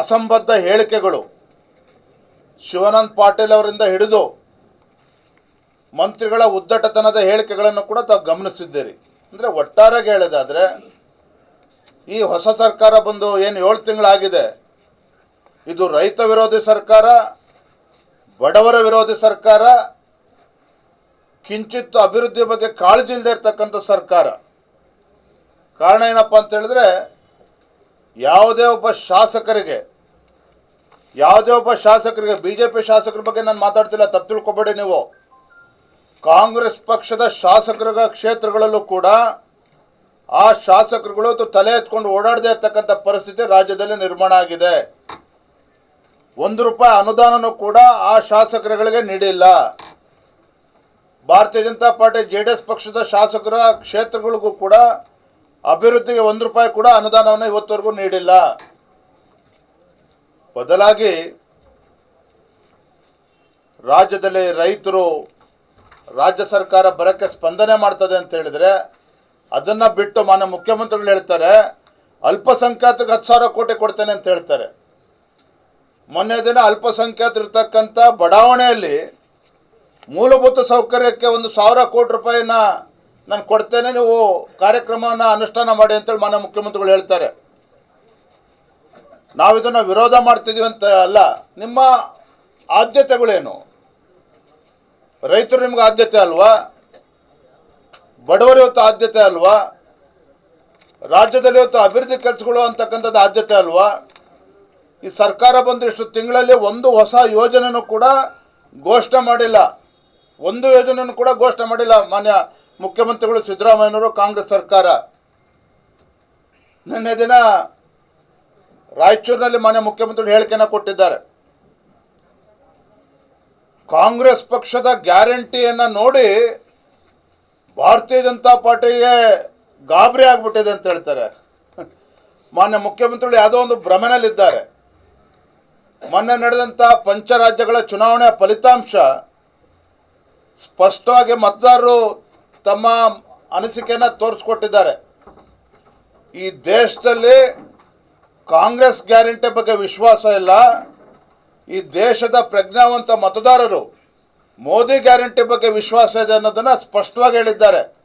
ಅಸಂಬದ್ಧ ಹೇಳಿಕೆಗಳು ಶಿವಾನಂದ್ ಪಾಟೀಲ್ ಅವರಿಂದ ಹಿಡಿದು ಮಂತ್ರಿಗಳ ಉದ್ದಟತನದ ಹೇಳಿಕೆಗಳನ್ನು ಕೂಡ ತಾವು ಗಮನಿಸಿದ್ದೀರಿ. ಅಂದರೆ ಒಟ್ಟಾರೆಗೆ ಹೇಳೋದಾದರೆ, ಈ ಹೊಸ ಸರ್ಕಾರ ಬಂದು ಏನು ಏಳು ತಿಂಗಳಾಗಿದೆ, ಇದು ರೈತ ವಿರೋಧಿ ಸರ್ಕಾರ, ಬಡವರ ವಿರೋಧಿ ಸರ್ಕಾರ, ಕಿಂಚಿತ್ತು ಅಭಿವೃದ್ಧಿ ಬಗ್ಗೆ ಕಾಳಜಿ ಇಲ್ಲದೆ ಇರ್ತಕ್ಕಂಥ ಸರ್ಕಾರ. ಕಾರಣ ಏನಪ್ಪ ಅಂತ ಹೇಳಿದ್ರೆ, ಯಾವುದೇ ಒಬ್ಬ ಶಾಸಕರಿಗೆ ಯಾವುದೇ ಒಬ್ಬ ಶಾಸಕರಿಗೆ ಬಿ ಜೆ ಪಿ ಶಾಸಕರ ಬಗ್ಗೆ ನಾನು ಮಾತಾಡ್ತಿಲ್ಲ, ತಪ್ಪು ತಿಳ್ಕೊಬೇಡಿ ನೀವು. ಕಾಂಗ್ರೆಸ್ ಪಕ್ಷದ ಶಾಸಕರ ಕ್ಷೇತ್ರಗಳಲ್ಲೂ ಕೂಡ ಆ ಶಾಸಕರುಗಳು ತಲೆ ಎತ್ಕೊಂಡು ಓಡಾಡದೇ ಇರತಕ್ಕಂಥ ಪರಿಸ್ಥಿತಿ ರಾಜ್ಯದಲ್ಲಿ ನಿರ್ಮಾಣ ಆಗಿದೆ. ಒಂದು ರೂಪಾಯಿ ಅನುದಾನನೂ ಕೂಡ ಆ ಶಾಸಕರುಗಳಿಗೆ ನೀಡಿಲ್ಲ. Bharatiya Janata party J D S ಪಕ್ಷದ ಶಾಸಕರ ಕ್ಷೇತ್ರಗಳಿಗೂ ಕೂಡ ಅಭಿವೃದ್ಧಿಗೆ ಒಂದು ರೂಪಾಯಿ ಕೂಡ ಅನುದಾನವನ್ನು ಇವತ್ತುವರೆಗೂ ನೀಡಿಲ್ಲ. ಬದಲಾಗಿ ರಾಜ್ಯದಲ್ಲಿ ರೈತರು ರಾಜ್ಯ ಸರ್ಕಾರ ಬರೋಕ್ಕೆ ಸ್ಪಂದನೆ ಮಾಡ್ತದೆ ಅಂತ ಹೇಳಿದ್ರೆ ಅದನ್ನು ಬಿಟ್ಟು ಮಾನ್ಯ ಮುಖ್ಯಮಂತ್ರಿಗಳು ಹೇಳ್ತಾರೆ, ಅಲ್ಪಸಂಖ್ಯಾತರಿಗೆ ಹತ್ತು ಸಾವಿರ ಕೋಟಿ ಕೊಡ್ತೇನೆ ಅಂತ ಹೇಳ್ತಾರೆ. ಮೊನ್ನೆ ದಿನ ಅಲ್ಪಸಂಖ್ಯಾತರಿರ್ತಕ್ಕಂಥ ಬಡಾವಣೆಯಲ್ಲಿ ಮೂಲಭೂತ ಸೌಕರ್ಯಕ್ಕೆ ಒಂದು ಸಾವಿರ ಕೋಟಿ ರೂಪಾಯಿನ ನಾನು ಕೊಡ್ತೇನೆ, ನೀವು ಕಾರ್ಯಕ್ರಮವನ್ನು ಅನುಷ್ಠಾನ ಮಾಡಿ ಅಂತೇಳಿ ಮಾನ್ಯ ಮುಖ್ಯಮಂತ್ರಿಗಳು ಹೇಳ್ತಾರೆ. ನಾವು ಇದನ್ನು ವಿರೋಧ ಮಾಡ್ತಿದ್ದೀವಿ ಅಂತ ಅಲ್ಲ, ನಿಮ್ಮ ಆದ್ಯತೆಗಳೇನು? ರೈತರು ನಿಮ್ಗೆ ಆದ್ಯತೆ ಅಲ್ವಾ? ಬಡವರು ಇವತ್ತು ಆದ್ಯತೆ ಅಲ್ವಾ? ರಾಜ್ಯದಲ್ಲಿ ಇವತ್ತು ಅಭಿವೃದ್ಧಿ ಕೆಲಸಗಳು ಅಂತಕ್ಕಂಥದ್ದು ಆದ್ಯತೆ ಅಲ್ವಾ? ಈ ಸರ್ಕಾರ ಬಂದು ಇಷ್ಟು ತಿಂಗಳಲ್ಲಿ ಒಂದು ಹೊಸ ಯೋಜನೆಯೂ ಕೂಡ ಘೋಷಣೆ ಮಾಡಿಲ್ಲ. ಒಂದು ಯೋಜನೆಯೂ ಕೂಡ ಘೋಷಣೆ ಮಾಡಿಲ್ಲ ಮಾನ್ಯ ಮುಖ್ಯಮಂತ್ರಿಗಳು ಸಿದ್ದರಾಮಯ್ಯನವರು ಕಾಂಗ್ರೆಸ್ ಸರ್ಕಾರ. ನಿನ್ನೆ ದಿನ ರಾಯಚೂರಿನಲ್ಲಿ ಮಾನ್ಯ ಮುಖ್ಯಮಂತ್ರಿ ಹೇಳಿಕೆಯನ್ನು ಕೊಟ್ಟಿದ್ದಾರೆ. ಕಾಂಗ್ರೆಸ್ ಪಕ್ಷದ ಗ್ಯಾರಂಟಿಯನ್ನು ನೋಡಿ ಭಾರತೀಯ ಜನತಾ ಪಾರ್ಟಿಗೆ ಗಾಬರಿ ಆಗ್ಬಿಟ್ಟಿದೆ ಅಂತ ಹೇಳ್ತಾರೆ. ಮಾನ್ಯ ಮುಖ್ಯಮಂತ್ರಿಗಳು ಯಾವುದೋ ಒಂದು ಭ್ರಮೆನಲ್ಲಿದ್ದಾರೆ. ಮೊನ್ನೆ ನಡೆದಂಥ ಪಂಚರಾಜ್ಯಗಳ ಚುನಾವಣೆಯ ಫಲಿತಾಂಶ ಸ್ಪಷ್ಟವಾಗಿ ಮತದಾರರು ತಮ್ಮ ಅನಿಸಿಕೆಯನ್ನು ತೋರಿಸ್ಕೊಟ್ಟಿದ್ದಾರೆ. ಈ ದೇಶದಲ್ಲಿ ಕಾಂಗ್ರೆಸ್ ಗ್ಯಾರಂಟಿ ಬಗ್ಗೆ ವಿಶ್ವಾಸ ಇಲ್ಲ. ಈ ದೇಶದ ಪ್ರಜ್ಞಾವಂತ ಮತದಾರರು ಮೋದಿ ಗ್ಯಾರಂಟಿ ಬಗ್ಗೆ ವಿಶ್ವಾಸ ಇದೆ ಅನ್ನೋದನ್ನು ಸ್ಪಷ್ಟವಾಗಿ ಹೇಳಿದ್ದಾರೆ.